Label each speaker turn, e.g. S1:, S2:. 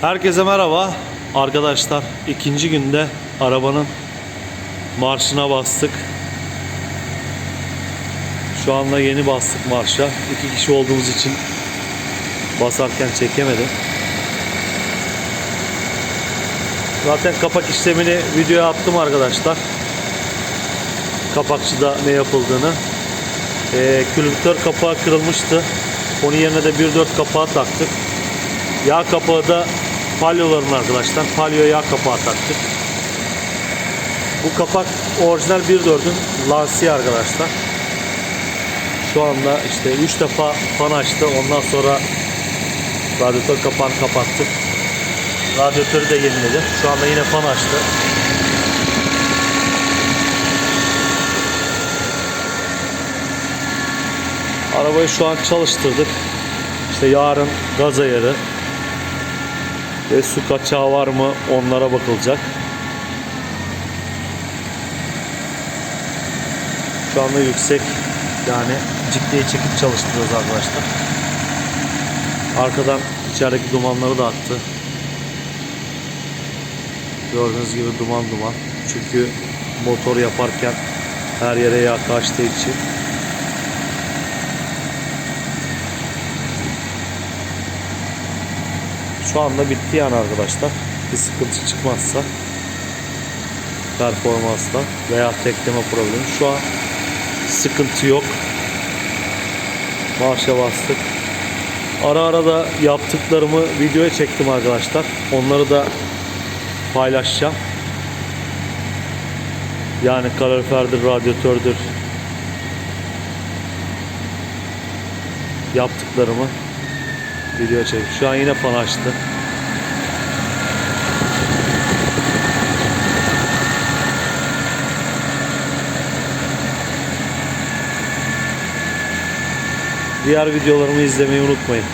S1: Herkese merhaba arkadaşlar. ikinci günde arabanın marşına bastık. Şu anda yeni bastık marşa. İki kişi olduğumuz için basarken çekemedim. Zaten kapak işlemini videoya attım arkadaşlar. Kapakçıda ne yapıldığını. Ee, külüktör kapağı kırılmıştı. Onun yerine de 1.4 kapağı taktık. Yağ kapağı da palyoların arkadaşlar. Palyo yağ kapağı taktık. Bu kapak orijinal 1.4'ün lansiye arkadaşlar. Şu anda işte 3 defa fan açtı. Ondan sonra radyatör kapağını kapattık. Radyatörü de yeniledim. Şu anda yine fan açtı. Arabayı şu an çalıştırdık. İşte yarın gaz ayarı ve su kaçağı var mı onlara bakılacak. Şu anda yüksek yani ciddiye çekip çalıştırıyoruz arkadaşlar. Arkadan içerideki dumanları da attı. Gördüğünüz gibi duman duman. Çünkü motor yaparken her yere yağ kaçtığı için Şu anda bitti yani arkadaşlar. Bir sıkıntı çıkmazsa performansta veya tekleme problemi. Şu an sıkıntı yok. Marşa bastık. Ara ara da yaptıklarımı videoya çektim arkadaşlar. Onları da paylaşacağım. Yani kaloriferdir, radyatördür. Yaptıklarımı video çek. Şu an yine fan açtı. Diğer videolarımı izlemeyi unutmayın.